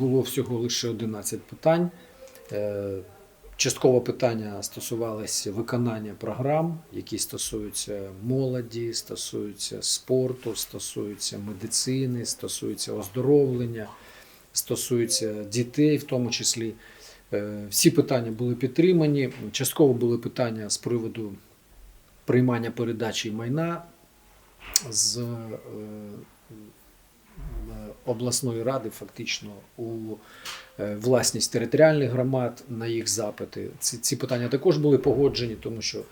було всього лише 11 питань. Е, Частково питання стосувалися виконання програм, які стосуються молоді, стосуються спорту, стосуються медицини, стосуються оздоровлення, стосуються дітей, в тому числі. Е, Всі питання були підтримані. Частково були питання з приводу приймання передачі майна з е, обласної ради, фактично у е, власність територіальних громад на їх запити. Ці, ці питання також були погоджені, тому що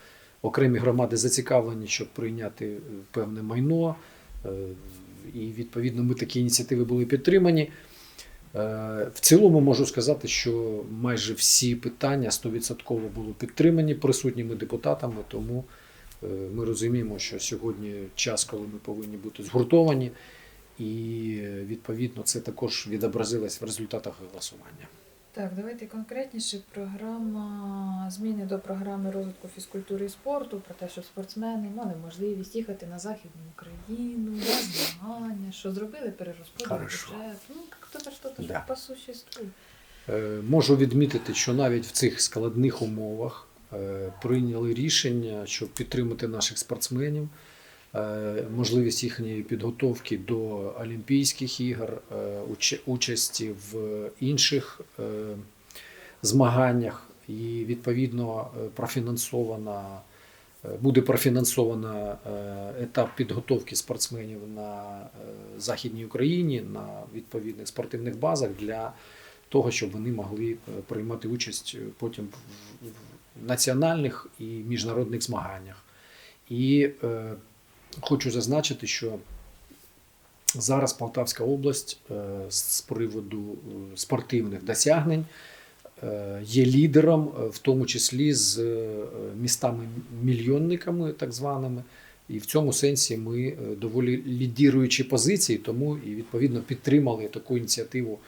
окремі громади зацікавлені, щоб прийняти е, певне майно. е, І відповідно ми такі ініціативи були підтримані. В цілому можу сказати, що майже всі питання 100% були підтримані присутніми депутатами, тому ми розуміємо, що сьогодні час, коли ми повинні бути згуртовані, і відповідно це також відобразилось в результатах голосування. Так, давайте конкретніше. Програма зміни до програми розвитку фізкультури і спорту про те, що спортсмени мали можливість їхати на західну Україну, на змагання, що зробили перерозподіл бюджету. Ну, як-то що-то ж Да. по существу. Е, Можу відмітити, що навіть в цих складних умовах е, прийняли рішення, щоб підтримати наших спортсменів, можливість їхньої підготовки до Олімпійських ігор, е, участі в інших е, змаганнях, і відповідно е, профінансована. е, Буде профінансовано е, етап підготовки спортсменів на е, Західній Україні на відповідних спортивних базах для того, щоб вони могли е, приймати участь е, потім в- національних і міжнародних змаганнях. І е, хочу зазначити, що зараз Полтавська область е, з приводу е, спортивних досягнень е, є лідером, в тому числі з містами-мільйонниками, так званими. І в цьому сенсі ми доволі лідіруючі позиції, тому і відповідно підтримали таку ініціативу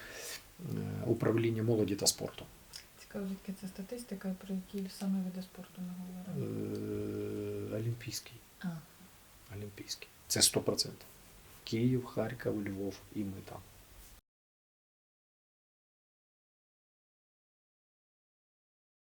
управління молоді та спорту. Цікаво, звідки це статистика, про які саме види спорту ми говоримо. Олімпійський. А. Це 100%. Київ, Харків, Львов і ми там.